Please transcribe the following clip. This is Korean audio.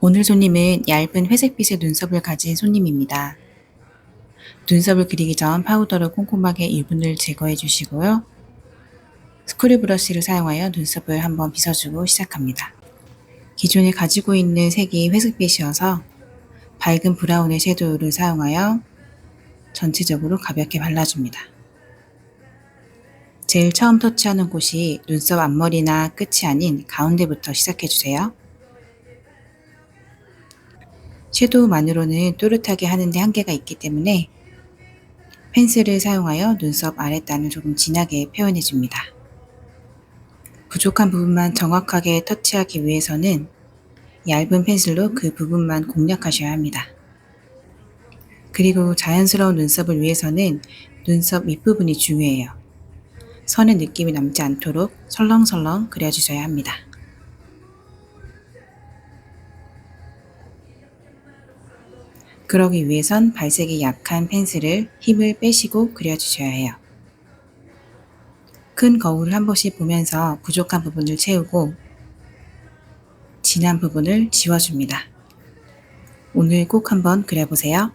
오늘 손님은 얇은 회색빛의 눈썹을 가진 손님입니다. 눈썹을 그리기 전 파우더로 꼼꼼하게 유분을 제거해 주시고요. 스크류 브러쉬를 사용하여 눈썹을 한번 빗어주고 시작합니다. 기존에 가지고 있는 색이 회색빛이어서 밝은 브라운의 섀도우를 사용하여 전체적으로 가볍게 발라줍니다. 제일 처음 터치하는 곳이 눈썹 앞머리나 끝이 아닌 가운데부터 시작해주세요. 섀도우만으로는 또렷하게 하는데 한계가 있기 때문에 펜슬을 사용하여 눈썹 아랫단을 조금 진하게 표현해 줍니다. 부족한 부분만 정확하게 터치하기 위해서는 얇은 펜슬로 그 부분만 공략하셔야 합니다. 그리고 자연스러운 눈썹을 위해서는 눈썹 윗부분이 중요해요. 선의 느낌이 남지 않도록 설렁설렁 그려주셔야 합니다. 그러기 위해선 발색이 약한 펜슬을 힘을 빼시고 그려주셔야 해요. 큰 거울을 한 번씩 보면서 부족한 부분을 채우고 진한 부분을 지워줍니다. 오늘 꼭 한번 그려보세요.